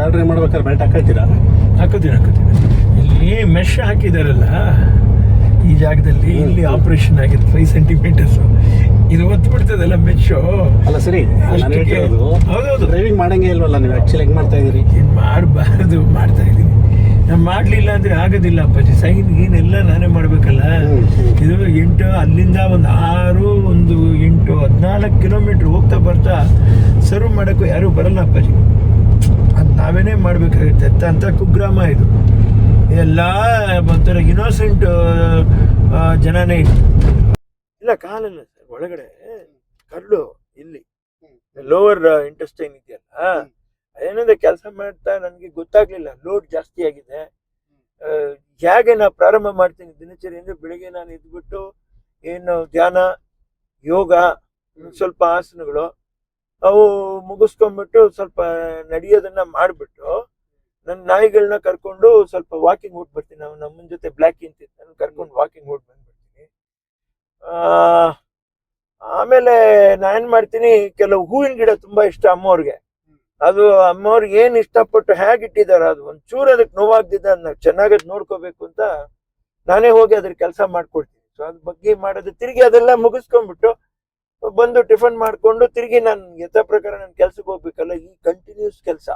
Car drive ಮಾಡ್ಬೇಕಾದ್ರೆ belt ಹಾಕೊಳ್ತೀರಾ ಹಾಕೋತೀನಿ ಹಾಕೋತೀನಿ ಇಲ್ಲಿ ಮೆಶ್ ಹಾಕಿದಾರಲ್ಲ ಈ ಜಾಗದಲ್ಲಿ ಇಲ್ಲಿ ಆಪರೇಷನ್ ಆಗಿದೆ ಫೈವ್ ಸೆಂಟಿಮೀಟರ್ಸ್ ಇದು ಒತ್ತು ಬಿಡ್ತದಲ್ಲ ಮೆಚ್ಚು ಅಲ್ಲ ಸರಿ ಹೌದೌದು. ಡ್ರೈವಿಂಗ್ ಮಾಡಂಗೆ ಇಲ್ವಲ್ಲ ನೀವು ಆ್ಯಕ್ಚುಲಿ ಹೆಂಗೆ ಮಾಡ್ತಾ ಇದ್ದೀರಿ? ಇದು ಮಾಡಬಾರ್ದು ಮಾಡ್ತಾ ಇದ್ದೀನಿ. ನಾನು ಮಾಡಲಿಲ್ಲ ಅಂದರೆ ಆಗೋದಿಲ್ಲ ಅಪ್ಪಾಜಿ. ಸೈನ್ ಏನೆಲ್ಲ ನಾನೇ ಮಾಡಬೇಕಲ್ಲ. ಇದು ಎಂಟು ಅಲ್ಲಿಂದ ಒಂದು ಆರು ಒಂದು ಎಂಟು ಹದಿನಾಲ್ಕು ಕಿಲೋಮೀಟ್ರ್ ಹೋಗ್ತಾ ಬರ್ತಾ ಸರ್ವ್ ಮಾಡೋಕ್ಕೂ ಯಾರೂ ಬರಲ್ಲ ಅಪ್ಪಾಜಿ. ನಾವೇನೇ ಮಾಡಬೇಕಾಗುತ್ತೆ ಅಂತ ಕುಗ್ರಾಮ ಇದು. ಎಲ್ಲ ಒಂಥರ ಇನ್ನೋಸೆಂಟ್ ಜನನೇ ಇದು. ಇಲ್ಲ ಕಾಲಲ್ಲ ಸರ್ ಒಳಗಡೆ ಕಲ್ಲು ಇಲ್ಲಿ. ಲೋವರ್ ಇಂಟೆಸ್ಟೈನ್ ಇದೆಯಲ್ಲ. ಏನಂದ್ರೆ ಕೆಲಸ ಮಾಡ್ತಾ ನನಗೆ ಗೊತ್ತಾಗ್ಲಿಲ್ಲ. ಲೋಡ್ ಜಾಸ್ತಿ ಆಗಿದೆ. ಹೇಗೆ ನಾ ಪ್ರಾರಂಭ ಮಾಡ್ತೀನಿ? ದಿನಚರಿ ಅಂದ್ರೆ ಬೆಳಿಗ್ಗೆ ನಾನು ಇದ್ಬಿಟ್ಟು ಏನು ಧ್ಯಾನ ಯೋಗ ಸ್ವಲ್ಪ ಆಸನಗಳು ಅವು ಮುಗಿಸ್ಕೊಂಡ್ಬಿಟ್ಟು ಸ್ವಲ್ಪ ನಡೆಯೋದನ್ನ ಮಾಡಿಬಿಟ್ಟು ನನ್ನ ನಾಯಿಗಳನ್ನ ಕರ್ಕೊಂಡು ಸ್ವಲ್ಪ ವಾಕಿಂಗ್ ಹೋಗಿ ಬರ್ತೀನಿ. ನಾವು ನಮ್ಮನ ಜೊತೆ ಬ್ಲ್ಯಾಕ್ ಇಂತಿತ್ತು ನಾನು ಕರ್ಕೊಂಡು ವಾಕಿಂಗ್ ಹೋಗಿ ಬಂದ್ಬಿಡ್ತೀನಿ. ಆಮೇಲೆ ನಾನು ಏನ್ ಮಾಡ್ತೀನಿ, ಕೆಲವು ಹೂವಿನ ಗಿಡ ತುಂಬಾ ಇಷ್ಟ ಅಮ್ಮವ್ರಿಗೆ ಅದು ಅಮ್ಮವ್ರಿಗೆ ಏನ್ ಇಷ್ಟಪಟ್ಟು ಹೇಗೆ ಇಟ್ಟಿದ್ದಾರೆ ಅದು ಒಂಚೂರು ಅದಕ್ಕೆ ನೋವಾಗ್ದಿದ್ದ ಅದನ್ನ ಚೆನ್ನಾಗಿ ನೋಡ್ಕೋಬೇಕು ಅಂತ ನಾನೇ ಹೋಗಿ ಅದ್ರ ಕೆಲಸ ಮಾಡ್ಕೊಡ್ತೀನಿ ಸೊ ಅದ್ರ ಬಗ್ಗೆ ಮಾಡೋದು ತಿರುಗಿ ಅದೆಲ್ಲ ಮುಗಿಸ್ಕೊಂಡ್ಬಿಟ್ಟು ಬಂದು ಟಿಫನ್ ಮಾಡ್ಕೊಂಡು ತಿರುಗಿ ನಾನು ಯಥ ಪ್ರಕಾರ ನನ್ನ ಕೆಲ್ಸಕ್ಕೆ ಹೋಗ್ಬೇಕಲ್ಲ ಈ ಕಂಟಿನ್ಯೂಸ್ ಕೆಲಸ.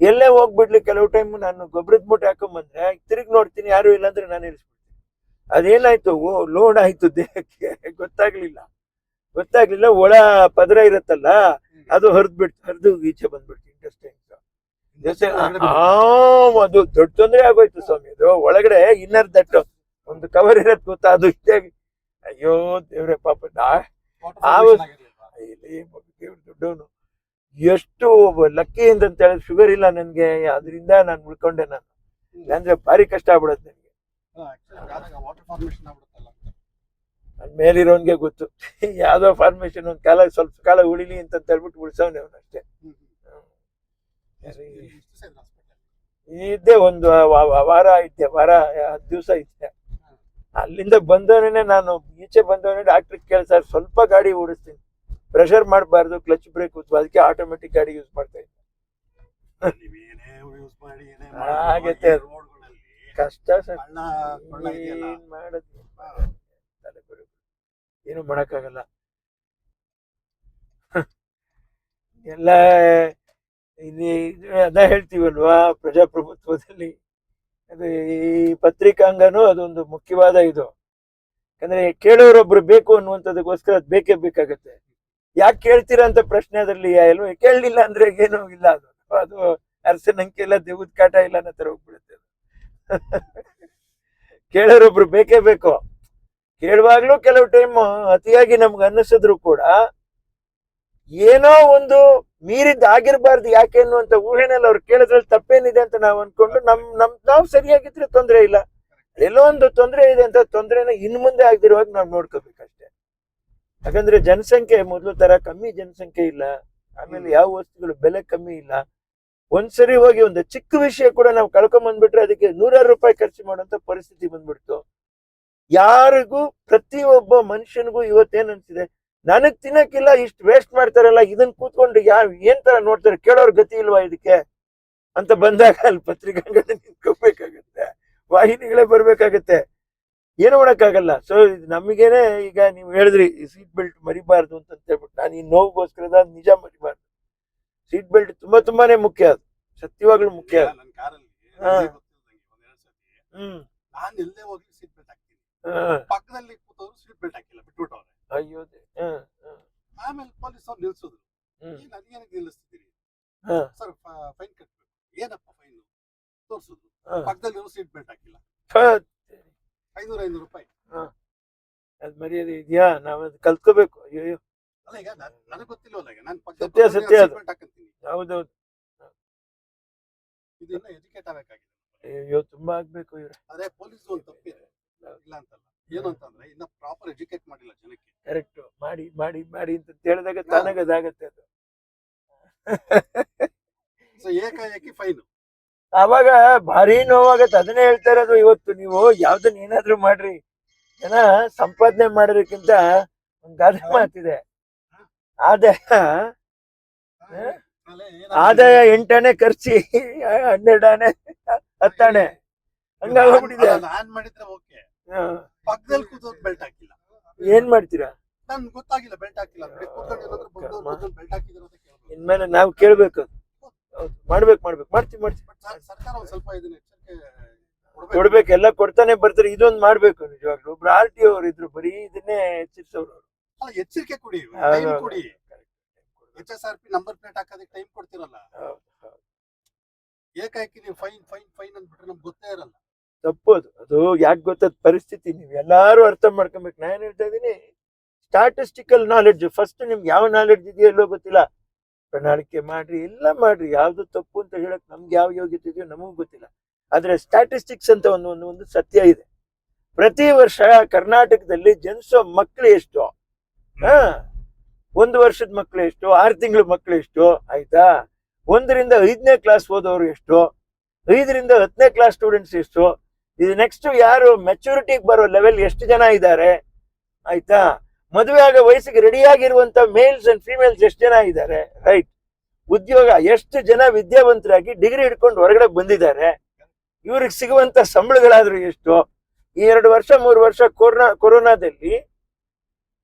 ಎಲ್ಲೇ ಹೋಗ್ಬಿಡ್ಲಿ ಕೆಲವು ಟೈಮ್ ನಾನು ಗೊಬ್ಬರದ ಮೂಟೆ ಹಾಕೊಂಬಂದ್ರೆ ತಿರುಗಿ ನೋಡ್ತೀನಿ ಯಾರು ಇಲ್ಲ ಅಂದ್ರೆ ನಾನು ಇಳಿಸ್ಬಿಡ್ತೀನಿ. ಅದೇನಾಯ್ತು? ಓ ಲೋಡ್ ಆಯ್ತು ದೇಹಕ್ಕೆ. ಗೊತ್ತಾಗ್ಲಿಲ್ಲ. ಗೊತ್ತಾಗ್ಲಿಲ್ಲ ಒಳ ಪದರ ಇರತ್ತಲ್ಲ ಅದು ಹರಿದ್ಬಿಡ್ತು ಹರಿದು ಈಚೆ ಬಂದ್ಬಿಡ್ತು ಇಂಟ್ರೆಸ್ಟಿಂಗ್ ಆ ಅದು ದೊಡ್ಡ ತೊಂದರೆ ಆಗೋಯ್ತು ಸ್ವಾಮಿ ಅದು. ಒಳಗಡೆ ಇನ್ನರ್ ದಟ್ಟು ಒಂದು ಕವರ್ ಇರತ್ತೆ ಗೊತ್ತಾ ಅದು ಇಷ್ಟೇ ಅಯ್ಯೋ ದೇವ್ರೆ ಪಾಪ ದೇವ್ರು ದೊಡ್ಡವನು ಎಷ್ಟು ಲಕ್ಕಿ ಅಂತ ಹೇಳಿದ್ರೆ ಶುಗರ್ ಇಲ್ಲ ನನಗೆ ಅದರಿಂದ ನಾನು ಉಳ್ಕೊಂಡೆ ನಾನು. ಅಂದ್ರೆ ಭಾರಿ ಕಷ್ಟ ಆಗ್ಬಿಡುತ್ತೆ ನನಗೆ. ವಾಟರ್ ಫಾರ್ಮೇಶನ್ ಆಗ್ಬಿಡುತ್ತಲ್ಲ ನನ್ ಮೇಲಿರೋನ್ಗೆ ಗೊತ್ತು. ಯಾವ್ದೋ ಫಾರ್ಮೇಶನ್ ಒಂದ್ ಕಾಲ ಸ್ವಲ್ಪ ಕಾಲ ಉಳಿಲಿ ಅಂತ ಹೇಳ್ಬಿಟ್ಟು ಉಳ್ಸವ್ನೆ ಅವನು ಅಷ್ಟೇ. ಇದ್ದೆ ಒಂದು ವಾರ ಇದ್ದೆ ವಾರ ಹತ್ತು ದಿವಸ ಇದ್ದೆ. ಅಲ್ಲಿಂದ ಬಂದವನೇ ನಾನು ಈಚೆ ಬಂದವನೇ ಡಾಕ್ಟರ್ ಕೇಳಿ ಸರ್ ಸ್ವಲ್ಪ ಗಾಡಿ ಓಡಿಸ್ತೀನಿ. ಪ್ರೆಷರ್ ಮಾಡಬಾರ್ದು ಕ್ಲಚ್ ಬ್ರೇಕ್ ಅದಕ್ಕೆ ಆಟೋಮೆಟಿಕ್ ಗಾಡಿ ಯೂಸ್ ಮಾಡ್ತಾ ಇದ್ದೆ ನೀವೇನೇ ಯೂಸ್ ಮಾಡಿ ಏನೇ ಆಗತ್ತೆ ಅದು. ರೋಡ್ಗಳಲ್ಲಿ ಕಷ್ಟ ಸರ್. ಏನ್ ಮಾಡೋದು? ಏನು ಮಾಡಕ್ಕಾಗಲ್ಲ. ಎಲ್ಲ ಇಲ್ಲಿ ಇದು ಅದ ಹೇಳ್ತೀವಲ್ವಾ ಪ್ರಜಾಪ್ರಭುತ್ವದಲ್ಲಿ. ಅದು ಈ ಪತ್ರಿಕಾಂಗನೂ ಅದೊಂದು ಮುಖ್ಯವಾದ ಇದು. ಯಾಕಂದ್ರೆ ಕೇಳೋರೊಬ್ರು ಬೇಕು ಅನ್ನುವಂಥದ್ದಕ್ಕೋಸ್ಕರ ಅದು ಬೇಕೇ ಬೇಕಾಗತ್ತೆ. ಯಾಕೆ ಕೇಳ್ತೀರಾ ಅಂತ ಪ್ರಶ್ನೆ ಅದರಲ್ಲಿ ಎಲ್ಲೋ ಕೇಳಲಿಲ್ಲ ಅಂದ್ರೆ ಏನೂ ಇಲ್ಲ ಅದು. ಅದು ಅರಸನಂಕೆ ಇಲ್ಲ ದೇವದ ಕಾಟ ಇಲ್ಲ ಅನ್ನೋ ತರ ಹೋಗ್ಬಿಡುತ್ತೆ. ಕೇಳೋರೊಬ್ರು ಬೇಕೇ ಬೇಕು. ಕೇಳುವಾಗ್ಲೂ ಕೆಲವು ಟೈಮ್ ಅತಿಯಾಗಿ ನಮ್ಗೆ ಅನ್ನಿಸಿದ್ರು ಕೂಡ ಏನೋ ಒಂದು ಮೀರಿದ್ದು ಆಗಿರ್ಬಾರ್ದು ಯಾಕೆ ಅನ್ನುವಂತ ಊಹೆನಲ್ಲಿ ಅವ್ರು ಕೇಳಿದ್ರಲ್ಲಿ ತಪ್ಪೇನಿದೆ ಅಂತ ನಾವು ಅನ್ಕೊಂಡು ನಮ್ ನಮ್ ನಾವು ಸರಿಯಾಗಿದ್ರೆ ತೊಂದರೆ ಇಲ್ಲ. ಎಲ್ಲೋ ಒಂದು ತೊಂದರೆ ಇದೆ ಅಂತ ತೊಂದರೆನ ಇನ್ ಮುಂದೆ ಆಗದಿರುವಾಗ ನಾವು ನೋಡ್ಕೋಬೇಕಷ್ಟೇ. ಯಾಕಂದ್ರೆ ಜನಸಂಖ್ಯೆ ಮೊದಲು ತರ ಕಮ್ಮಿ ಜನಸಂಖ್ಯೆ ಇಲ್ಲ. ಆಮೇಲೆ ಯಾವ ವಸ್ತುಗಳು ಬೆಲೆ ಕಮ್ಮಿ ಇಲ್ಲ. ಒಂದ್ಸರಿ ಹೋಗಿ ಒಂದು ಚಿಕ್ಕ ವಿಷಯ ಕೂಡ ನಾವು ಕಳ್ಕೊಂಡ್ ಬಂದ್ಬಿಟ್ರೆ ಅದಕ್ಕೆ ನೂರಾರು ರೂಪಾಯಿ ಖರ್ಚು ಮಾಡುವಂತ ಪರಿಸ್ಥಿತಿ ಬಂದ್ಬಿಡ್ತು. ಯಾರಿಗೂ ಪ್ರತಿಯೊಬ್ಬ ಮನುಷ್ಯನಿಗೂ ಇವತ್ತೇನ್ ಅನ್ಸಿದೆ? ನನಗ್ ತಿನ್ನಕ್ಕಿಲ್ಲ ಇಷ್ಟು ವೇಸ್ಟ್ ಮಾಡ್ತಾರಲ್ಲ ಇದನ್ ಕೂತ್ಕೊಂಡು ಯಾವ ಏನ್ ತರ ನೋಡ್ತಾರೆ? ಕೇಳೋರ್ ಗತಿ ಇಲ್ವಾ ಇದಕ್ಕೆ? ಅಂತ ಬಂದಾಗ ಅಲ್ಲಿ ಪತ್ರಿಕಾಂಗಣ ನಿಂತ್ಕೋಬೇಕಾಗತ್ತೆ. ವಾಹಿನಿಗಳೇ ಬರ್ಬೇಕಾಗತ್ತೆ. ಏನು ಮಾಡಕ್ಕಾಗಲ್ಲ. ಸೊ ನಮಗೇನೆ ಈಗ ನೀವು ಹೇಳಿದ್ರಿ ಸೀಟ್ ಬೆಲ್ಟ್ ಮರಿಬಾರ್ದು ಅಂತ ಹೇಳ್ಬಿಟ್ಟು ನಾನು ಈ ನೋವುಗೋಸ್ಕರದ ನಿಜ ಮರಿಬಾರ್ದು. ಸೀಟ್ ಬೆಲ್ಟ್ ತುಂಬಾ ತುಂಬಾನೇ ಮುಖ್ಯ ಅದು. ಸತ್ಯವಾಗ್ಲು ಮುಖ್ಯ ಹ್ಮ್. ನಾನು ಎಲ್ಲೇ ಹೋಗಿ ಸೀಟ್ ಬೆಲ್ಟ್ ಹಾಕ್ತೀನಿ. ಹಾ. ಪಕ್ಕದಲ್ಲಿ ಕೂತವ್ರು ಸೀಟ್ ಬೆಲ್ಟ್ ಹಾಕಿಲ್ಲ ಬಿಟ್ಬಿಟ್ಟವ್ರೆ. ಅಯ್ಯೋ ಆಮೇಲೆ ಪೊಲೀಸ್ ಅವ್ರು ನಿಲ್ಸಿದ್ರು. ಏನಕ್ಕೆ ಅದೇನಕ್ಕೆ ನಿಲ್ಲಿಸ್ತಿದ್ದೀರಿ ಸರ್ ಫೈನ್ ಕಟ್ಬೇಕು. ಏನಪ್ಪ ಫೈನ್? ತೋರಿಸಿದ್ರು. ಪಕ್ಕದಲ್ಲಿ ಸೀಟ್ ಬೆಲ್ಟ್ ಹಾಕಿಲ್ಲ. ಐನೂರ ಐನೂರು ರೂಪಾಯಿ. ಅದ್ ಮರ್ಯಾದೆ ಇದೆಯಾ? ನಾವ್ ಅದ್ ಕಲ್ತ್ಕೋಬೇಕು. ಅಯ್ಯೋ. ಅಲ್ಲ ಈಗ ನನಗೆ ಗೊತ್ತಿಲ್ಲವಲ್ಲ ಈಗ ನಾನು ಸತ್ಯ, ಸತ್ಯ ಅದು. ಹಾಕಂತೀನಿ. ಹೌದೌದು. ಇದು ಇನ್ನ ಎಜುಕೇಟ್ ಆಗಬೇಕಾಗಿದೆ. ಅಯ್ಯೋ ತುಂಬಾ ಆಗ್ಬೇಕು ಇವ್ರೆ. ಅದೇ ಪೊಲೀಸ್ ಒಂದು ತಪ್ಪಿದೆ. ಇಲ್ಲ ಅಂತಲ್ಲ. ಏನು ಅಂತಂದ್ರೆ ಇನ್ನ ಪ್ರಾಪರ್ ಎಜುಕೇಟ್ ಮಾಡಿಲ್ಲ ಜನಕ್ಕೆ. ಕರೆಕ್ಟ್ ಮಾಡಿ ಮಾಡಿ ಮಾಡಿ ಅಂತ ಹೇಳಿದಾಗ ತಾನಾಗ ಅದಾಗತ್ತೆ ಅದು. ಸೊ ಏಕಾಏಕಿ ಫೈನ್ ಅವಾಗ ಭಾರಿ ನೋವಾಗತ್ತೆ. ಅದನ್ನೇ ಹೇಳ್ತಾ ಇರೋದು ಇವತ್ತು ನೀವು. ಯಾವ್ದನ್ನ ಏನಾದ್ರೂ ಮಾಡ್ರಿ. ಜನ ಸಂಪಾದನೆ ಮಾಡೋದಕ್ಕಿಂತ ಒಂದ್ ಗಾದೆ ಮಾತಿದೆ. ಆದಾಯ ಆದಾಯ ಎಂಟಾಣೆ ಖರ್ಚಿ ಹನ್ನೆರಡಾಣೆ ಹತ್ತಾಣೆ ಹಂಗಾಗ್ಬಿಟ್ಟಿದೆ ನಾನ್ ಮಾಡಿದ್ರೆ ಓಕೆ. ಪಕ್ಕದಲ್ಲಿ ಕೂತೋದ್ ಬೆಲ್ಟ್ ಹಾಕಿಲ್ಲ. ಏನ್ ಮಾಡ್ತೀರಾ? ನನ್ ಗೊತ್ತಾಗಿಲ್ಲ ಬೆಲ್ಟ್ ಹಾಕಿಲ್ಲ. ಬೆಲ್ಟ್ ಹಾಕಿದ್ರು ಅಂತ ಇನ್ಮೇಲೆ ನಾವು ಕೇಳ್ಬೇಕು. ಮಾಡ್ಬೇಕು ಮಾಡ್ಬೇಕು. ಮಾಡ್ತೀವಿ ಮಾಡ್ತೀವಿ. ಸರ್ಕಾರ ಒಂದ್ ಸ್ವಲ್ಪ ಇದನ್ನ ಎಚ್ಚರಿಕೆ ಕೊಡ್ಬೇಕು. ಎಲ್ಲ ಕೊಡ್ತಾನೆ ಬರ್ತಾರೆ. ಇದೊಂದ್ ಮಾಡ್ಬೇಕು ನಿಜವಾಗ್ಲೂ. ಒಬ್ರು ಆರ್ ಟಿ ಅವ್ರು ಇದ್ರು ಬರೀ ಇದನ್ನೇ ಅಲ್ಲ, ಎಚ್ಚರಿಕೆ ಕೊಡಿ. ಕೊಡಿ. H S R P number plate ಹಾಕೋದಕ್ಕೆ ಟೈಮ್ ಕೊಡ್ತಿರಲ್ಲ. ಏಕಾಏಕಿ ನೀವು ಫೈನ್ ಫೈನ್ ಫೈನ್ ಅಂದ್ಬಿಟ್ರೆ ನಮ್ಗೆ ಗೊತ್ತೇ ಇರಲ್ಲ. ತಪ್ಪೋದು. ಅದು ಯಾಕೆ ಗೊತ್ತದ ಪರಿಸ್ಥಿತಿ ನೀವು ಎಲ್ಲಾರು ಅರ್ಥ ಮಾಡ್ಕೊಬೇಕು. ನಾನು ಹೇಳ್ತಾ ಇದೀನಿ ಸ್ಟಾಟಿಸ್ಟಿಕಲ್ ನಾಲೆಡ್ಜ್ ಫಸ್ಟ್ ನಿಮ್ಗೆ ಯಾವ ನಾಲೆಡ್ಜ್ ಇದೆಯೋ ಎಲ್ಲೋ ಗೊತ್ತಿಲ್ಲ. ಪ್ರಣಾಳಿಕೆ ಮಾಡ್ರಿ, ಎಲ್ಲ ಮಾಡ್ರಿ. ಯಾವ್ದು ತಪ್ಪು ಅಂತ ಹೇಳಕ್ ನಮ್ಗೆ ಯಾವ ಯೋಗ್ಯತೆ ಇದೆಯೋ ನಮಗೂ ಗೊತ್ತಿಲ್ಲ. ಆದ್ರೆ ಸ್ಟಾಟಿಸ್ಟಿಕ್ಸ್ ಅಂತ ಒಂದು ಒಂದು ಒಂದು ಸತ್ಯ ಇದೆ. ಪ್ರತಿ ವರ್ಷ ಕರ್ನಾಟಕದಲ್ಲಿ ಜನಿಸೋ ಮಕ್ಕಳು ಎಷ್ಟು? ಹಾ, ಒಂದು ವರ್ಷದ ಮಕ್ಕಳು ಎಷ್ಟು? ಆರು ತಿಂಗಳ ಮಕ್ಕಳು ಎಷ್ಟು? ಆಯ್ತಾ? ಒಂದರಿಂದ ಐದನೇ ಕ್ಲಾಸ್ ಓದೋರು ಎಷ್ಟು? ಐದರಿಂದ ಹತ್ತನೇ ಕ್ಲಾಸ್ ಸ್ಟೂಡೆಂಟ್ಸ್ ಎಷ್ಟು? ಇದು ನೆಕ್ಸ್ಟ್ ಯಾರು ಮೆಚುರಿಟಿಗೆ ಬರೋ ಲೆವೆಲ್ ಎಷ್ಟು ಜನ ಇದ್ದಾರೆ? ಆಯ್ತಾ? ಮದುವೆ ಆಗ ವಯಸ್ಸಿಗೆ ರೆಡಿ ಆಗಿರುವಂತ ಮೇಲ್ಸ್ ಅಂಡ್ ಫಿಮೇಲ್ಸ್ ಎಷ್ಟು ಜನ ಇದ್ದಾರೆ? ರೈಟ್ ಉದ್ಯೋಗ ಎಷ್ಟು ಜನ ವಿದ್ಯಾವಂತರಾಗಿ ಡಿಗ್ರಿ ಹಿಡ್ಕೊಂಡು ಹೊರಗಡೆ ಬಂದಿದ್ದಾರೆ? ಇವ್ರಿಗೆ ಸಿಗುವಂತ ಸಂಬಳಗಳಾದ್ರೂ ಎಷ್ಟು? ಈ ಎರಡು ವರ್ಷ, ಮೂರು ವರ್ಷ ಕೊರೋನಾ, ಕೊರೋನಾದಲ್ಲಿ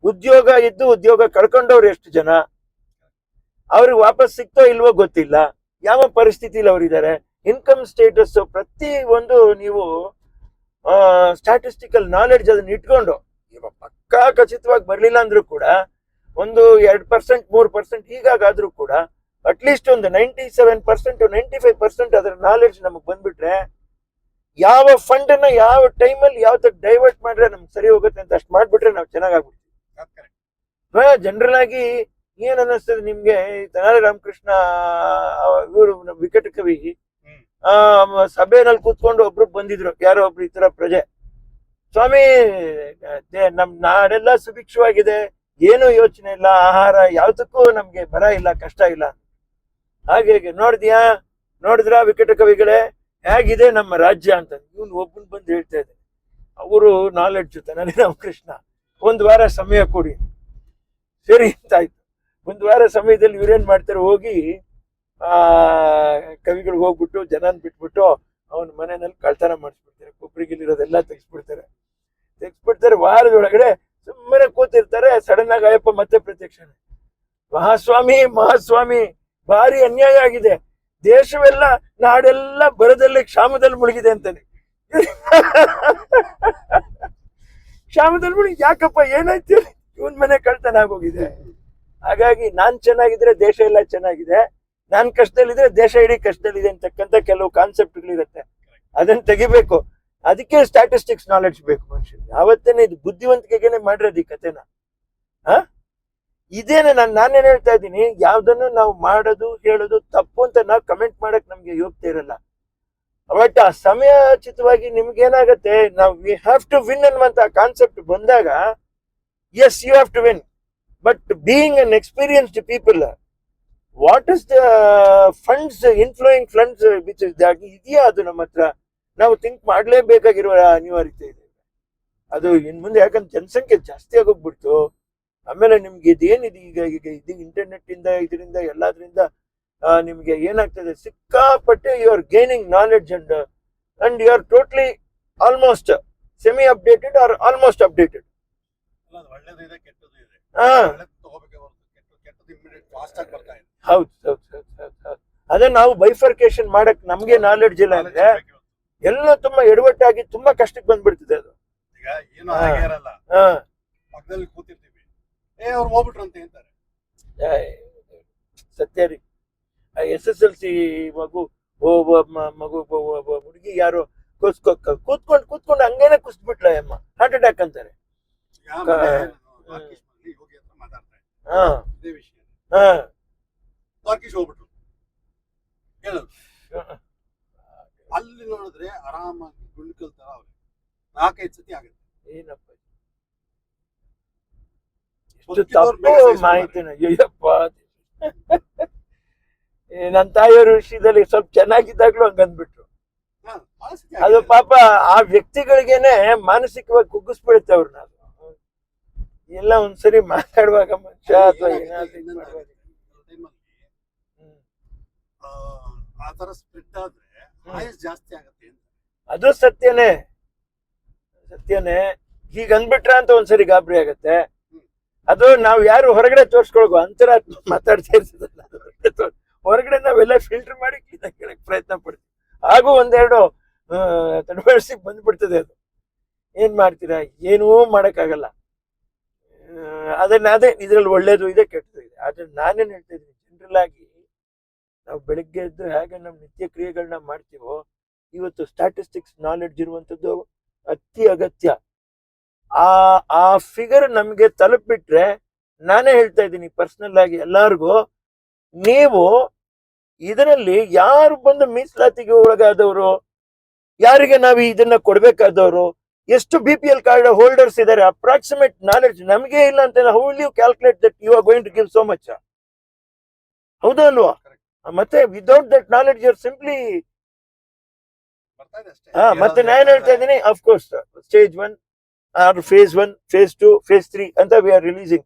ಉದ್ಯೋಗ ಇದ್ದು ಉದ್ಯೋಗ ಕಳ್ಕೊಂಡವ್ರು ಎಷ್ಟು ಜನ? ಅವ್ರಿಗೆ ವಾಪಸ್ ಸಿಗ್ತೋ ಇಲ್ವೋ ಗೊತ್ತಿಲ್ಲ. ಯಾವ ಪರಿಸ್ಥಿತಿಲಿ ಅವರಿದ್ದಾರೆ? ಇನ್ಕಮ್ ಸ್ಟೇಟಸ್ ಪ್ರತಿ ಒಂದು ನೀವು ಸ್ಟಾಟಿಸ್ಟಿಕಲ್ ನಾಲೆಡ್ಜ್ ಅದನ್ನ ಇಟ್ಕೊಂಡು ಇವಾಗ ಪಕ್ಕಾ ಖಚಿತವಾಗಿ ಬರ್ಲಿಲ್ಲ ಅಂದ್ರೂ ಕೂಡ ಒಂದು ಎರಡ್ ಪರ್ಸೆಂಟ್ ಮೂರ್ ಪರ್ಸೆಂಟ್ ಹೀಗಾಗಾದ್ರೂ ಕೂಡ ಅಟ್ಲೀಸ್ಟ್ ಒಂದು ninety seven percent ninety five percent ಅದರ ನಾಲೆಡ್ಜ್ ನಮಗೆ ಬಂದ್ಬಿಟ್ರೆ ಯಾವ ಫಂಡ್ ಅನ್ನ ಯಾವ ಟೈಮಲ್ಲಿ ಯಾವ ತರ ಡೈವರ್ಟ್ ಮಾಡ್ರೆ ನಮ್ಗೆ ಸರಿ ಹೋಗುತ್ತೆ ಅಂತ ಅಷ್ಟು ಮಾಡ್ಬಿಟ್ರೆ ನಾವು ಚೆನ್ನಾಗಾಗ್ಬಿಡ್ತೀವಿ. ಜನರಲ್ ಆಗಿ ಏನ್ ಅನ್ನಿಸ್ತದೆ ನಿಮ್ಗೆ ತನಾಲಿ ರಾಮಕೃಷ್ಣ ಇವರು ವಿಕಟ ಕವಿ. ಆ ಸಭೆನಲ್ಲಿ ಕೂತ್ಕೊಂಡು ಒಬ್ರು ಬಂದಿದ್ರು. ಯಾರೋ ಒಬ್ರು ಈ ತರ ಪ್ರಜೆ. ಸ್ವಾಮಿ ನಮ್, ನಾಡೆಲ್ಲ ಸುಭಿಕ್ಷವಾಗಿದೆ. ಏನು ಯೋಚನೆ ಇಲ್ಲ. ಆಹಾರ ಯಾವ್ದಕ್ಕೂ ನಮ್ಗೆ ಬರ ಇಲ್ಲ, ಕಷ್ಟ ಇಲ್ಲ. ಹಾಗೆ ನೋಡಿದ್ಯಾ? ನೋಡಿದ್ರ ವಿಕಟ ಕವಿಗಳೇ? ಹೇಗಿದೆ ನಮ್ಮ ರಾಜ್ಯ ಅಂತ. ಇವ್ನು ಒಬ್ಬನ್ ಬಂದು ಹೇಳ್ತಾ ಇದ್ದೆ. ಅವರು ನಾಲೆಡ್ಜ್ ನಮ್ಮ ರಾಮಕೃಷ್ಣ ಒಂದ್ ವಾರ ಸಮಯ ಕೊಡಿ. ಸರಿ ಅಂತ ಆಯ್ತು. ಒಂದ್ ವಾರ ಸಮಯದಲ್ಲಿ ಇವ್ರೇನ್ ಮಾಡ್ತಾರೆ? ಹೋಗಿ ಆ ಕವಿಗಳಿಗೆ ಹೋಗ್ಬಿಟ್ಟು ಜನನ್ ಬಿಟ್ಬಿಟ್ಟು ಅವನ ಮನೆಯಲ್ಲಿ ಕಳ್ತನ ಮಾಡಿಸ್ಬಿಡ್ತಾರೆ. ಕೊಬ್ಬರಿಗಿಲಿರೋದೆಲ್ಲ ತೆಗಿಸ್ಬಿಡ್ತಾರೆ. ತೆಗಿಸ್ಬಿಡ್ತಾರೆ ವಾರದೊಳಗಡೆ ಸುಮ್ಮನೆ ಕೂತಿರ್ತಾರೆ. ಸಡನ್ ಆಗಿ ಅಯ್ಯಪ್ಪ ಮತ್ತೆ ಪ್ರತ್ಯಕ್ಷ ಮಹಾಸ್ವಾಮಿ ಮಹಾಸ್ವಾಮಿ, ಭಾರಿ ಅನ್ಯಾಯ ಆಗಿದೆ. ದೇಶವೆಲ್ಲ, ನಾಡೆಲ್ಲ ಬರದಲ್ಲಿ ಕ್ಷಾಮದಲ್ಲಿ ಮುಳುಗಿದೆ ಅಂತಾನೆ. ಕ್ಷಾಮದಲ್ಲಿ ಮುಳುಗಿ ಯಾಕಪ್ಪ, ಏನಾಯ್ತು? ಇವನ್ ಮನೆ ಕಳ್ತನ ಆಗೋಗಿದೆ. ಹಾಗಾಗಿ ನಾನ್ ಚೆನ್ನಾಗಿದ್ರೆ ದೇಶ ಎಲ್ಲ ಚೆನ್ನಾಗಿದೆ. ನಾನ್ ಕಷ್ಟದಲ್ಲಿದ್ರೆ ದೇಶ ಇಡೀ ಕಷ್ಟದಲ್ಲಿದೆ ಅಂತಕ್ಕಂಥ ಕೆಲವು ಕಾನ್ಸೆಪ್ಟ್ಗಳಿರುತ್ತೆ ಅದನ್ನ ತೆಗಿಬೇಕು. ಅದಕ್ಕೆ ಸ್ಟ್ಯಾಟಿಸ್ಟಿಕ್ಸ್ ನಾಲೆಡ್ಜ್ ಬೇಕು ಮನುಷ್ಯನಿಗೆ ಯಾವತ್ತೇನೆ ಇದು ಬುದ್ಧಿವಂತಿಕೆಗೆನೆ ಮಾಡಿರೋದು ಈ ಕಥೆನ. ಹ? ಇದೇನೆ ನಾನು ನಾನೇನ್ ಹೇಳ್ತಾ ಇದ್ದೀನಿ? ಯಾವ್ದನ್ನು ನಾವು ಮಾಡೋದು, ಹೇಳೋದು ತಪ್ಪು ಅಂತ ನಾವು ಕಮೆಂಟ್ ಮಾಡಕ್ ನಮ್ಗೆ ಯೋಗ್ಯತೆ ಇರಲ್ಲ. ಬಟ್ ಆ ಸಮಯೋಚಿತವಾಗಿ ನಿಮ್ಗೆ ಏನಾಗತ್ತೆ ನಾವು ವಿ ಹ್ಯಾವ್ ಟು ವಿನ್ ಅನ್ನುವಂತ ಕಾನ್ಸೆಪ್ಟ್ ಬಂದಾಗ yes you have to win but being an experienced people what is the funds inflowing funds which ಇದೆಯಾ ಅದು ನಮ್ಮ ಹತ್ರ? ನಾವು ಥಿಂಕ್ ಮಾಡಲೇಬೇಕಾಗಿರುವ ಅನಿವಾರ್ಯತೆ ಇದೆ. ಅದು ಇನ್ ಮುಂದೆ ಯಾಕಂದ್ರೆ ಜನಸಂಖ್ಯೆ ಜಾಸ್ತಿ ಆಗೋಗ್ಬಿಡ್ತು. ಆಮೇಲೆ ನಿಮ್ಗೆ ಇದೇನಿದೆ ಈಗ ಈಗ ಇದು ಇಂಟರ್ನೆಟ್ ಇಂದ ಇದರಿಂದ ಎಲ್ಲಾದ್ರಿಂದ ನಿಮ್ಗೆ ಏನಾಗ್ತದೆ? ಸಿಕ್ಕಾಪಟ್ಟೆ you are gaining knowledge and and you are totally almost semi updated are almost updated ಹಾ. ಹೌದು ಹೌದು ಹೌದು ಹೌದು ಅದೇ ನಾವು ಬೈಫರ್ಕೇಶನ್ ಮಾಡಕ್ ನಮ್ಗೆ ನಾಲೆಡ್ಜ್ ಇಲ್ಲ ಅಂದ್ರೆ ಎಲ್ಲ ತುಂಬಾ ಎಡವಟ್ಟಾಗಿ ತುಂಬಾ ಕಷ್ಟಕ್ಕೆ ಬಂದ್ಬಿಡ್ತಿದೆ ಅದು. ಈಗ ಏನು. ಹಾಗೆ ಇರಲ್ಲ. ಹಾ. ಪಕ್ಕದಲ್ಲಿ ಕೂತಿರ್ತೀವಿ. ಏ ಅವ್ರು ಹೋಗ್ಬಿಟ್ರು ಅಂತ ಹೇಳ್ತಾರೆ. ಏಯ್, ಸತ್ಯ ರೀ. ಎಸ್ ಎಸ್ ಎಲ್ ಸಿ ಮಗು ಓ ಒಬ್ಬ ಮ- ಮಗು ಹುಡುಗಿ ಯಾರು ಕೂತ್ಕೊ ಕೂತ್ಕೊಂಡು ಕೂತ್ಕೊಂಡು ಹಂಗೇನೆ ಕುಸ್ಬಿಟ್ಲ ಅಮ್ಮ ಹಾರ್ಟ್ ಅಟ್ಯಾಕ್ ಅಂತಾರೆ. ಈಗ ಮೊನ್ನೆ ನಾನು ಯೋಗಿ ಹತ್ರ ಮಾತಾಡ್ತಾ ಇದ್ದೆ. ಹಾ. ಇದೇ ವಿಷಯ. ಹಾ. ದ್ವಾರಕೀಶ್ ಹೋಗ್ಬಿಟ್ರು. ಹೇಳೋದು ಅಲ್ಲಿ ನೋಡಿದ್ರೆ ಆರಾಮಾಗಿ ಗುಂಡ್ಕಲ್ ತರ ಅವ್ರೆ. ನಾಲ್ಕೈದು ಸತಿ ಆಗುತ್ತೆ. ಏನಪ್ಪ ಎಷ್ಟು ತಪ್ಪು. ಮಾಹಿತಿನ ಅಯ್ಯಪ್ಪ. ಏ, ನನ್ ತಾಯಿಯವ್ರ ವಿಷಯದಲ್ಲಿ ಸ್ವಲ್ಪ ಚೆನ್ನಾಗಿದ್ದಾಗ್ಲೂ ಹಂಗಂದ್ಬಿಟ್ರು ಅದು ಪಾಪ ಆ ವ್ಯಕ್ತಿಗಳಿಗೇನೆ ಮಾನಸಿಕವಾಗಿ ಕುಗ್ಗಿಸ್ಬಿಡುತ್ತೆ ಅವ್ರನ್ನ ಎಲ್ಲ ಒಂದ್ಸರಿ ಮಾತಾಡುವಾಗ ಮನುಷ್ಯ ಅಥವಾ ಏನಾದ್ರು ಇದ್ ಇನ್ನೊಂದು ಮಾಡುವಾಗ ಆಗುತ್ತೆ. ಕೆಲವು time ಅಲ್ಲಿ ಹ್ಮ್. ಆ, ತರ ಆದ್ರೆ ಆಯುಸ್ ಜಾಸ್ತಿ ಆಗುತ್ತೆ ಅಂತ. ಅದು ಸತ್ಯನೇ. ಸತ್ಯನೇ. ಈಗ ಅಂದ್ಬಿಟ್ರ ಅಂತ ಒಂದ್ಸರಿ ಗಾಬರಿ ಆಗತ್ತೆ. ಅದು ನಾವು ಯಾರು ಹೊರಗಡೆ ತೋರ್ಸ್ಕೊಳ್ಗೋ ಅಂತರ ಮಾತಾಡ್ತಾ ಇರ್ತದಲ್ಲ ಹೊರಗಡೆ ನಾವೆಲ್ಲ ಫಿಲ್ಟರ್ ಮಾಡಿ ಕ್ಲೀನ್ ಕೇಳಕ್ ಪ್ರಯತ್ನ ಪಡ್ತೀವಿ. ಹಾಗೂ ಒಂದೆರಡು ತಡವಳಿಸಿ ಬಂದ್ಬಿಡ್ತದೆ ಅದು. ಏನ್ ಮಾಡ್ತೀರಾ? ಏನೂ ಮಾಡಕ್ಕಾಗಲ್ಲ. ಅದನ್ನ ಅದೇ ಇದ್ರಲ್ಲಿ ಒಳ್ಳೇದು ಇದೆ ಕೆಟ್ಟದು ಇದೆ. ಆದ್ರೆ ನಾನೇನ್ ಹೇಳ್ತಾ ಇದ್ದೀನಿ ಜನರಲ್ ಆಗಿ ನಾವು ಬೆಳಿಗ್ಗೆ ಎದ್ದು ಹೇಗೆ ನಮ್ಮ ನಿತ್ಯ ಕ್ರಿಯೆಗಳನ್ನ ಮಾಡ್ತೀವೋ, ಇವತ್ತು ಸ್ಟ್ಯಾಟಿಸ್ಟಿಕ್ಸ್ ನಾಲೆಡ್ಜ್ ಇರುವಂತದ್ದು ಅತಿ ಅಗತ್ಯ. ಆ ಆ ಫಿಗರ್ ನಮಗೆ ತಲುಪಿಟ್ರೆ ನಾನೇ ಹೇಳ್ತಾ ಇದ್ದೀನಿ ಪರ್ಸನಲ್ ಆಗಿ ಎಲ್ಲಾರ್ಗೂ, ನೀವು ಇದರಲ್ಲಿ ಯಾರು ಬಂದು ಮೀಸಲಾತಿಗೆ ಒಳಗಾದವರು, ಯಾರಿಗೆ ನಾವು ಇದನ್ನ ಕೊಡ್ಬೇಕಾದವರು, ಎಷ್ಟು B P L card holders ಇದ್ದಾರೆ ಅಪ್ರಾಕ್ಸಿಮೇಟ್ ನಾಲೆಡ್ಜ್ ನಮಗೆ ಇಲ್ಲ ಅಂತ how you calculate that you are going to give so much ಹೌದಾ ಅಲ್ವಾ? ಮತ್ತೆ without that knowledge you are simply ಹಾ ಮತ್ತೆ ನಾನು ಹೇಳ್ತಾ ಇದ್ದೀನಿ of course stage one or phase one phase two phase three ಅಂತ we are releasing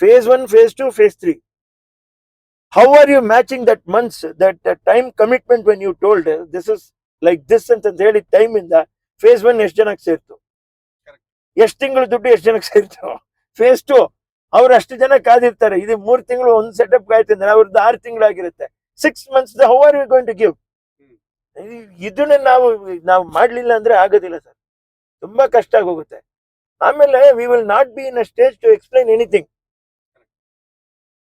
phase one phase two phase three how are you matching that months that time commitment when you told this is like this ಅಂತ ಹೇಳಿ time ಇಂದ phase one ಎಷ್ಟು ಜನಕ್ಕೆ ಸೇರ್ತು. ಎಷ್ಟು ತಿಂಗಳು ದುಡ್ಡು ಎಷ್ಟು ಜನಕ್ಕೆ ಸೇರ್ತು? ಫೇಸ್ ಟು ಅವ್ರು ಅಷ್ಟು ಜನ ಕಾದಿರ್ತಾರೆ. ಇದು ಮೂರು ತಿಂಗಳು ಒಂದು ಸೆಟಪ್ ಕಾಯ್ತಿದ್ದಾರೆ ಅವ್ರದ್ದು ಆರು ತಿಂಗಳಾಗಿರುತ್ತೆ six months how are you going to give ಇದನ್ನ ನಾವು ನಾವು ಮಾಡ್ಲಿಲ್ಲ ಅಂದ್ರೆ ಆಗೋದಿಲ್ಲ ಸರ್. ತುಂಬಾ ಕಷ್ಟ ಆಗೋಗುತ್ತೆ. ಆಮೇಲೆ we will not be in a stage to explain anything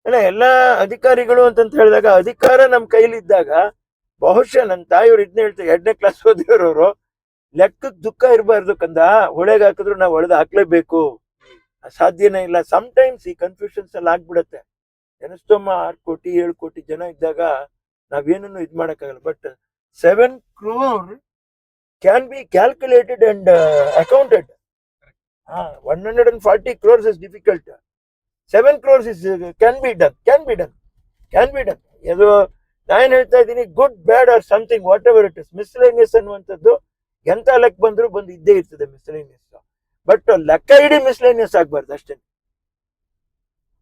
ಅಲ್ಲ ಎಲ್ಲ ಅಧಿಕಾರಿಗಳು ಅಂತಂತ ಹೇಳಿದಾಗ ಅಧಿಕಾರ ನಮ್ಮ ಕೈಲಿದ್ದಾಗ ಬಹುಶಃ ನನ್ನ ತಾಯಿಯವ್ರು ಇದನ್ನ ಹೇಳ್ತಾರೆ ಎರಡನೇ ಕ್ಲಾಸ್ ಓದಿರೋರು ಲೆಕ್ಕಕ್ ದುಃಖ ಇರಬಾರ್ದು ಕಂದ ಹೊಳೆಗೆ ಹಾಕಿದ್ರು ನಾವು ಹೊಳೆದು ಹಾಕ್ಲೇಬೇಕು. ಸಾಧ್ಯನೇ ಇಲ್ಲ. ಟೈಮ್ಸ್ ಈ ಕನ್ಫ್ಯೂಷನ್ಸ್ ಎಲ್ಲ ಆಗ್ಬಿಡತ್ತೆ. ಎನಿಸ್ತೋಮ ಆರು ಕೋಟಿ ಏಳು ಕೋಟಿ ಜನ ಇದ್ದಾಗ ನಾವೇನನ್ನು ಇದು ಮಾಡೋಕ್ಕಾಗಲ್ಲ. But seven crore can be calculated and accounted one hundred and forty crores is difficult seven crores is can be done can be done can be done ಇದು ನಾನು ಹೇಳ್ತಾ ಇದ್ದೀನಿ good bad or something whatever it is miscellaneous ಅನ್ನುವಂಥದ್ದು ಎಂತ ಲೆಕ್ಕ ಬಂದರೂ ಬಂದು ಇದ್ದೇ ಇರ್ತದೆ ಮಿಸ್ಲೇನಿಯಸ್ ಬಟ್ ಲೆಕ್ಕ ಇಡೀ ಮಿಸ್ಲೇನಿಯಸ್ ಆಗಬಾರ್ದು ಅಷ್ಟೇ.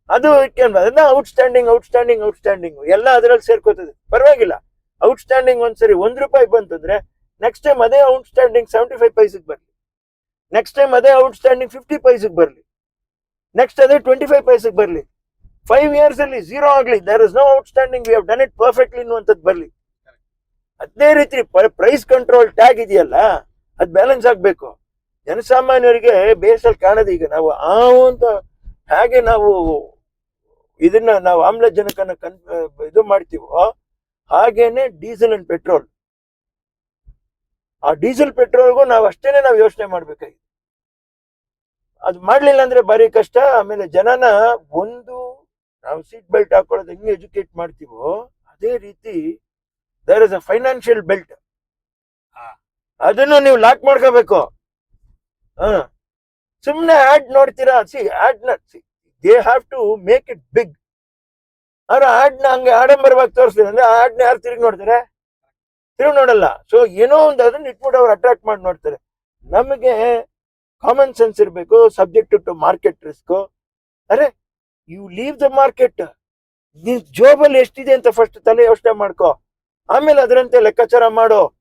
ಅದು can- ಅದನ್ನ ಔಟ್ಸ್ಟ್ಯಾಂಡಿಂಗ್ ಔಟ್ಸ್ಟ್ಯಾಂಡಿಂಗ್ ಔಟ್ಸ್ಟ್ಯಾಂಡಿಂಗ್ ಎಲ್ಲ ಅದರಲ್ಲಿ ಸೇರ್ಕೋತದೆ. ಪರವಾಗಿಲ್ಲ. ಔಟ್ಸ್ಟ್ಯಾಂಡಿಂಗ್ ಒಂದ್ಸರಿ ಒಂದ್ ರೂಪಾಯಿ ಬಂತಂದ್ರೆ ನೆಕ್ಸ್ಟ್ ಟೈಮ್ ಅದೇ ಔಟ್ಸ್ಟ್ಯಾಂಡಿಂಗ್ ಸೆವೆಂಟಿ ಫೈವ್ ಪೈಸಿಗೆ ಬರಲಿ. ನೆಕ್ಸ್ಟ್ ಟೈಮ್ ಅದೇ ಔಟ್ಸ್ಟ್ಯಾಂಡಿಂಗ್ ಫಿಫ್ಟಿ ಪೈಸೆಗೆ ಬರಲಿ. ನೆಕ್ಸ್ಟ್ ಅದೇ ಟ್ವೆಂಟಿ ಫೈವ್ ಪೈಸಿಗೆ ಬರಲಿ. ಫೈವ್ ಇಯರ್ಸ್ ಅಲ್ಲಿ ಝೀರೋ ಆಗ್ಲಿ. There is no outstanding we have done it perfectly ಅನ್ನುವಂಥದ್ದು ಬರಲಿ. ಅದೇ ರೀತಿ ಪ್ರೈಸ್ ಕಂಟ್ರೋಲ್ ಟ್ಯಾಗ್ ಇದೆಯಲ್ಲ, ಅದು ಬ್ಯಾಲೆನ್ಸ್ ಆಗ್ಬೇಕು. ಜನಸಾಮಾನ್ಯರಿಗೆ ಬೇಸಲ್ಲಿ ಕಾಣೋದು ಈಗ ನಾವು ಆ ಅಂತ ಹಾಗೆ ನಾವು ಇದನ್ನ ನಾವು ಆಮ್ಲಜನಕನ ಕನ್ ಇದು ಮಾಡ್ತೀವೋ ಹಾಗೇನೆ ಡೀಸೆಲ್ ಅಂಡ್ ಪೆಟ್ರೋಲ್. ಆ ಡೀಸೆಲ್ ಪೆಟ್ರೋಲ್ಗೂ ನಾವು ಅಷ್ಟೇನೆ ನಾವು ಯೋಚನೆ ಮಾಡ್ಬೇಕಾಗಿದೆ ಅದು ಮಾಡ್ಲಿಲ್ಲ ಅಂದ್ರೆ ಭಾರಿ ಕಷ್ಟ ಆಮೇಲೆ ಜನನ ಒಂದು ನಾವು ಸೀಟ್ ಬೆಲ್ಟ್ ಹಾಕೊಳ್ಳೋದು ಹೆಂಗೆ ಎಜುಕೇಟ್ ಮಾಡ್ತೀವೋ ಅದೇ ರೀತಿ there is a financial belt. ಅದನ್ನು ನೀವು ಲಾಕ್ ಮಾಡ್ಕೋಬೇಕು. ಹ. ಸುಮ್ನೆ ಆಡ್ ನೋಡ್ತೀರಾ? See ಆಡ್ನ they have to make it big ಅವ್ರ ಹಾಡ್ನ ಹಂಗೆ ಆಡಂಬರವಾಗಿ ತೋರಿಸ್ತಾರೆ ಅಂದ್ರೆ ಹಾಡ್ನ ಯಾರು ತಿರುಗಿ ನೋಡ್ತಾರೆ? ತಿರುಗಿ ನೋಡಲ್ಲ. ಸೊ ಏನೋ ಒಂದು ಅದನ್ನ ಇಟ್ಬಿಟ್ಟು ಅವ್ರು ಅಟ್ರಾಕ್ಟ್ ಮಾಡಿ ನೋಡ್ತಾರೆ. ನಮಗೆ ಕಾಮನ್ ಸೆನ್ಸ್ ಇರಬೇಕು subject to market risk are you leave the market ನಿನ್ ಜೋಬಲ್ಲಿ ಎಷ್ಟಿದೆ ಅಂತ ಫಸ್ಟ್ ತಲೆ ಯೋಚನೆ ಮಾಡ್ಕೋ. ಆಮೇಲೆ ಅದರಂತೆ ಲೆಕ್ಕಾಚಾರ ಮಾಡು.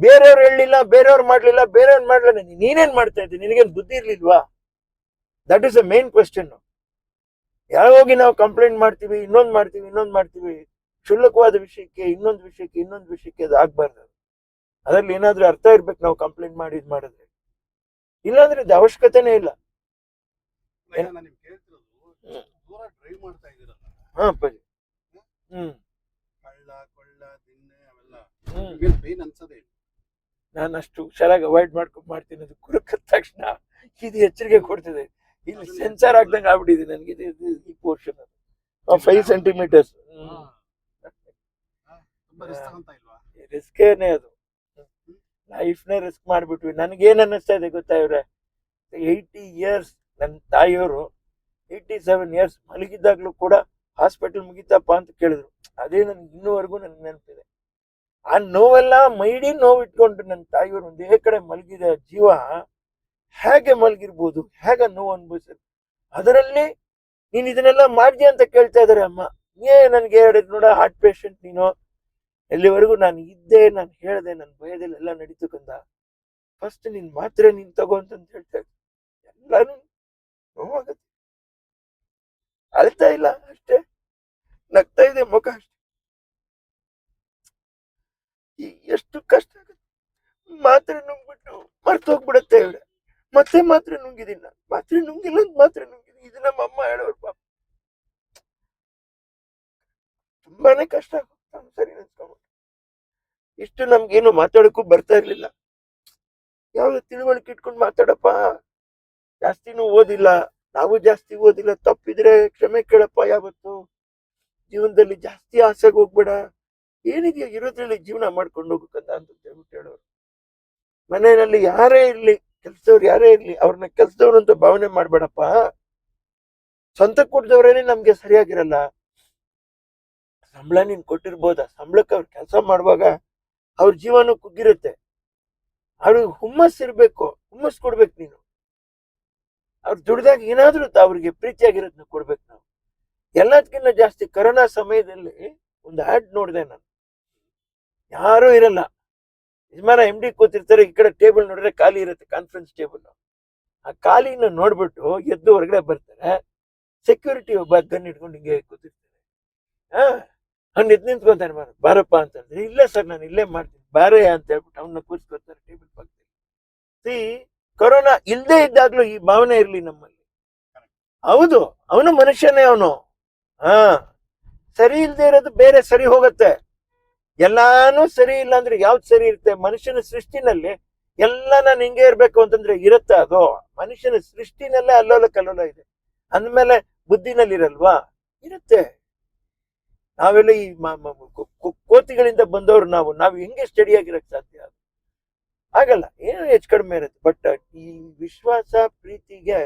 ಬೇರೆಯವ್ರು ಹೇಳಲಿಲ್ಲ, ಬೇರೆಯವ್ರು ಮಾಡ್ಲಿಲ್ಲ ಬೇರೆಯವ್ರು ಮಾಡ್ಲಿಲ್ಲ. ನೀನ್- ನೀನೇನ್ ಮಾಡ್ತಾ ಇದ್ದೀನಿ ನಿನಗೇನು ಬುದ್ಧಿ ಇರ್ಲಿಲ್ವಾ? That is a main question ಯಾವಾಗ ನಾವು ಕಂಪ್ಲೇಂಟ್ ಮಾಡ್ತೀವಿ ಇನ್ನೊಂದು ಮಾಡ್ತೀವಿ ಇನ್ನೊಂದು ಮಾಡ್ತೀವಿ ಕ್ಷುಲ್ಲಕವಾದ ವಿಷಯಕ್ಕೆ ಇನ್ನೊಂದು ವಿಷಯಕ್ಕೆ ಇನ್ನೊಂದು ವಿಷಯಕ್ಕೆ ಅದು ಆಗ್ಬಾರ್ದು. ಅದರಲ್ಲಿ ಏನಾದ್ರೂ ಅರ್ಥ ಇರ್ಬೇಕು ನಾವು ಕಂಪ್ಲೇಂಟ್ ಮಾಡಿ ಇದು ಮಾಡಿದ್ರೆ. ಇಲ್ಲಾಂದ್ರೆ ಇದು ಅವಶ್ಯಕತೆನೇ ಇಲ್ಲ. ಹಾ ಅಪ್ಪಾಜಿ. ಹ್ಮ್. ನಾನು ಅಷ್ಟು ಹುಷಾರಾಗಿ ಅವಾಯ್ಡ್ ಮಾಡ್ಕೊಂಡು ಮಾಡ್ತೀನಿ ಅದು ಕುರುಕದ ತಕ್ಷಣ ಇದು ಎಚ್ಚರಿಕೆ ಕೊಡ್ತಿದೆ. ಇಲ್ಲಿ ಸೆನ್ಸರ್ ಆಗ್ದಂಗೆ ಆಗ್ಬಿಟ್ಟಿದೆ ನನಗೆ. ಇದು- ಇದು- ಈ ಪೋರ್ಷನ್ ಫೈವ್ ಸೆಂಟಿಮೀಟರ್ಸ್ ತುಂಬಾ ರಿಸ್ಕ್ ಅಂತ ಇಲ್ವಾ? ರಿಸ್ಕೇನೆ ಅದು. ಲೈಫ್ನೇ ರಿಸ್ಕ್ ಮಾಡ್ಬಿಟ್ವಿ. ನನಗೇನು ಅನ್ನಿಸ್ತಾ ಇದೆ ಗೊತ್ತಾ ಇವ್ರೆ? ಏಯ್ಟಿ ಇಯರ್ಸ್ ನನ್ನ ತಾಯಿಯವರು ಏಯ್ಟಿ ಸೆವೆನ್ ಇಯರ್ಸ್ ಮಲಗಿದ್ದಾಗ್ಲೂ ಕೂಡ ಹಾಸ್ಪಿಟಲ್ ಮುಗಿತಪ್ಪ ಅಂತ ಕೇಳಿದ್ರು. ಅದೇ ನನ್ಗೆ ಇನ್ನೂವರೆಗೂ ನನಗೆ ನೆನಪಿದೆ. ಆ ನೋವೆಲ್ಲ ಮೈಡಿ ನೋವು ಇಟ್ಕೊಂಡು ನನ್ನ ತಾಯಿಯವರು ಒಂದೇ ಕಡೆ ಮಲಗಿದ ಜೀವ ಹೇಗೆ ಮಲಗಿರ್ಬೋದು, ಹೇಗೆ ನೋವು ಅನ್ಭವಿಸ, ಅದರಲ್ಲಿ ನೀನು ಇದನ್ನೆಲ್ಲ ಮಾಡಿದೆ ಅಂತ ಕೇಳ್ತಾ ಇದಾರೆ ಅಮ್ಮ. ಏ, ನನ್ಗೆ ಹೇಳಿದ್ ನೋಡ ಹಾರ್ಟ್ ಪೇಷಂಟ್ ನೀನು. ಎಲ್ಲಿವರೆಗೂ ನಾನು ಇದ್ದೆ, ನಾನು ಹೇಳ್ದೆ ನನ್ನ ಭಯದಲ್ಲಿ ಎಲ್ಲ ನಡೀತು ಕಂದ. ಫಸ್ಟ್ ನಿನ್ ಮಾತ್ರೆ ನೀನ್ ತಗೋ ಅಂತ ಹೇಳ್ತಾ. ಎಲ್ಲಾನು ನೋವಾಗತ್ತೆ. ಅಳ್ತಾ ಇಲ್ಲ ಅಷ್ಟೇ. ನಗ್ತಾ ಇದೆ ಮುಖ ಅಷ್ಟೇ. ಎಷ್ಟು ಕಷ್ಟ ಆಗುತ್ತೆ. ಮಾತ್ರೆ ನುಂಗ್ಬಿಟ್ಟು ಮರ್ತೋಗ್ಬಿಡತ್ತೆ ಇವಳೆ ಮತ್ತೆ ಮಾತ್ರ ನುಂಗಿದೀನಿ ನಾನು ಮಾತ್ರೆ ನುಂಗಿಲ್ಲ ಅಂತ ಮಾತ್ರ ನುಂಗಿದ್ದೀನಿ ಇದು ನಮ್ಮ ಅಮ್ಮ ಹೇಳೋರು ಪಾಪ. ತುಂಬಾನೇ ಕಷ್ಟ. ಸರಿ ನೆನ್ಸ್ಕೊಂಬಿಟ್ಟು ಇಷ್ಟು ನಮ್ಗೇನು ಮಾತಾಡಕ್ಕೂ ಬರ್ತಾ ಇರ್ಲಿಲ್ಲ. ಯಾವ ತಿಳುವಳಿಕೆ ಇಟ್ಕೊಂಡು ಮಾತಾಡಪ್ಪ. ಜಾಸ್ತಿನೂ ಓದಿಲ್ಲ. ನಾವು ಜಾಸ್ತಿ ಓದಿಲ್ಲ. ತಪ್ಪಿದ್ರೆ ಕ್ಷಮೆ ಕೇಳಪ್ಪ ಯಾವತ್ತು. ಜೀವನದಲ್ಲಿ ಜಾಸ್ತಿ ಆಸೆಗೆ ಹೋಗ್ಬೇಡ. ಏನಿದೆಯಾ ಇರೋದ್ರಲ್ಲಿ ಜೀವನ ಮಾಡ್ಕೊಂಡು ಹೋಗ್ಬೇಕಂತ ಅಂತ ಹೇಳ್ಬಿಟ್ಟು ಹೇಳೋರು. ಮನೆಯಲ್ಲಿ ಯಾರೇ ಇರ್ಲಿ. ಕೆಲ್ಸದವ್ರು ಯಾರೇ ಇರ್ಲಿ, ಅವ್ರನ್ನ ಕೆಲ್ಸದವ್ರು ಅಂತ ಭಾವನೆ ಮಾಡ್ಬೇಡಪ್ಪ. ಸ್ವಂತ ಕೊಟ್ಟದವ್ರೇನೆ ನಮ್ಗೆ ಸರಿಯಾಗಿರಲ್ಲ. ಸಂಬಳ ನೀನ್ ಕೊಟ್ಟಿರ್ಬೋದ? ಸಂಬಳಕ್ಕೆ ಅವ್ರು ಕೆಲಸ ಮಾಡುವಾಗ ಅವ್ರ ಜೀವನ ಕುಗ್ಗಿರುತ್ತೆ. ಅವ್ರಿಗೆ ಹುಮ್ಮಸ್ ಇರ್ಬೇಕು, ಹುಮ್ಮಸ್ ಕೊಡ್ಬೇಕು ನೀನು. ಅವ್ರು ದುಡ್ದಾಗ ಏನಾದ್ರೂ ಅವ್ರಿಗೆ ಪ್ರೀತಿಯಾಗಿರೋದನ್ನ ಕೊಡ್ಬೇಕು ನಾವು. ಎಲ್ಲದಕ್ಕಿಂತ ಜಾಸ್ತಿ ಕರೋನಾ ಸಮಯದಲ್ಲಿ ಒಂದು ಆಡ್ ನೋಡಿದೆ ನಾನು. ಯಾರೂ ಇರಲ್ಲ. ಯಜಮಾನ ಎಂ ಡಿ ಕೂತಿರ್ತಾರೆ, ಈ ಕಡೆ ಟೇಬಲ್ ನೋಡಿದ್ರೆ ಖಾಲಿ ಇರುತ್ತೆ ಕಾನ್ಫರೆನ್ಸ್ ಟೇಬಲ್ ಆ ಖಾಲಿನ ನೋಡ್ಬಿಟ್ಟು ಎದ್ದು ಹೊರಗಡೆ ಬರ್ತಾರೆ. ಸೆಕ್ಯೂರಿಟಿ ಒಬ್ಬ ಗನ್ ಇಟ್ಕೊಂಡು ಹಿಂಗೆ ಕೂತಿರ್ತಾರೆ. ಹಾ, ಅವ್ನು ಎದ್ದು ನಿಂತ್ಕೊಂತಾನೆ ಮಾರ ಬಾರಪ್ಪ ಅಂತಂದ್ರೆ ಇಲ್ಲ ಸರ್, ನಾನು ಇಲ್ಲೇ ಮಾಡ್ತೀನಿ ಬಾರೇ ಅಂತ ಹೇಳ್ಬಿಟ್ಟು ಅವನ್ನ ಕೂರಿಸ್ಕೊತಾರೆ ಟೇಬಲ್ ಪಕ್ಕದಲ್ಲಿ. ಸಿ ಕೊರೋನಾ ಇಲ್ಲದೆ ಇದ್ದಾಗ್ಲೂ ಈ ಭಾವನೆ ಇರಲಿ ನಮ್ಮಲ್ಲಿ. ಹೌದು, ಅವನು ಮನುಷ್ಯನೇ ಅವನು. ಹಾ, ಸರಿ ಇಲ್ಲದೆ ಇರೋದು ಬೇರೆ, ಸರಿ ಹೋಗತ್ತೆ. ಎಲ್ಲಾನು ಸರಿ ಇಲ್ಲ ಅಂದ್ರೆ ಯಾವ್ದು ಸರಿ ಇರುತ್ತೆ? ಮನುಷ್ಯನ ಸೃಷ್ಟಿನಲ್ಲಿ ಎಲ್ಲ ನಾನು ಹಿಂಗೆ ಇರ್ಬೇಕು ಅಂತಂದ್ರೆ ಇರುತ್ತೆ ಅದು? ಮನುಷ್ಯನ ಸೃಷ್ಟಿನಲ್ಲೇ ಅಲ್ಲೋಲ ಕಲ್ಲೋಲ ಇದೆ. ಅಂದ್ಮೇಲೆ ಬುದ್ಧಿನಲ್ಲಿ ಇರಲ್ವಾ ಇರುತ್ತೆ. ನಾವೆಲ್ಲ ಈ ಕೋತಿಗಳಿಂದ ಬಂದವರು ನಾವು ನಾವು ಹೆಂಗೆ ಸ್ಟಡಿ ಆಗಿರಕ್ ಸಾಧ್ಯ ಆಗಲ್ಲ ಏನು ಹೆಚ್ಚು ಕಡಿಮೆ ಇರುತ್ತೆ. ಬಟ್ ಈ ವಿಶ್ವಾಸ ಪ್ರೀತಿಗೆ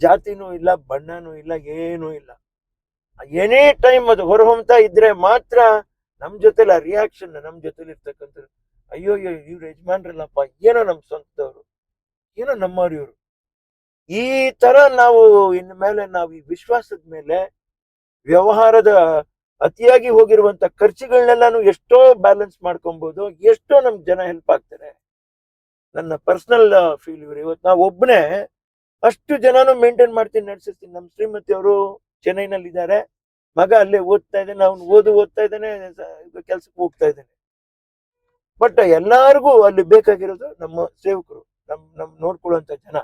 ಜಾತಿನೂ ಇಲ್ಲ, ಬಣ್ಣನೂ ಇಲ್ಲ, ಏನೂ ಇಲ್ಲ. ಎನಿ ಟೈಮ್ ಅದು ಹೊರಹೊಮ್ತಾ ಇದ್ರೆ ಮಾತ್ರ ನಮ್ ಜೊತೆಲಿ ಆ ರಿಯಾಕ್ಷನ್ ನಮ್ ಜೊತೆಲಿ ಇರ್ತಕ್ಕಂಥ ಅಯ್ಯೋ ಅಯ್ಯೋ, ಇವ್ರು ಯಜಮಾನ್ರಲ್ಲಪ್ಪ, ಏನೋ ನಮ್ಮ ಸ್ವಂತವ್ರು, ಏನೋ ನಮ್ಮವ್ರು ಇವರು ಈ ತರ ನಾವು ಇನ್ ಮೇಲೆ ನಾವು ಈ ವಿಶ್ವಾಸದ ಮೇಲೆ ವ್ಯವಹಾರದ ಅತಿಯಾಗಿ ಹೋಗಿರುವಂತ ಖರ್ಚುಗಳನ್ನೆಲ್ಲಾನು ಎಷ್ಟೋ ಬ್ಯಾಲೆನ್ಸ್ ಮಾಡ್ಕೊಬೋದು, ಎಷ್ಟೋ ನಮ್ ಜನ ಹೆಲ್ಪ್ ಆಗ್ತಾರೆ. ನನ್ನ ಪರ್ಸನಲ್ ಫೀಲ್ ಇವ್ರು. ಇವತ್ತು ನಾವು ಒಬ್ಬನೇ ಅಷ್ಟು ಜನನು ಮೇಂಟೈನ್ ಮಾಡ್ತೀನಿ, ನಡೆಸಿರ್ತೀನಿ. ನಮ್ಮ ಶ್ರೀಮತಿ ಅವರು ಚೆನ್ನೈನಲ್ಲಿ ಇದ್ದಾರೆ ಮಗ ಅಲ್ಲೇ ಓದ್ತಾ ಇದ್ದಾನೆ, ಅವ್ನು ಓದು, ಓದ್ತಾ ಇದ್ದಾನೆ ಕೆಲ್ಸಕ್ಕೆ ಹೋಗ್ತಾ ಇದ್ದಾನೆ. ಬಟ್ ಎಲ್ಲಾರ್ಗೂ ಅಲ್ಲಿ ಬೇಕಾಗಿರೋದು ನಮ್ಮ ಸೇವಕರು, ನಮ್ ನಮ್ ನೋಡ್ಕೊಳ್ಳುವಂತ ಜನ.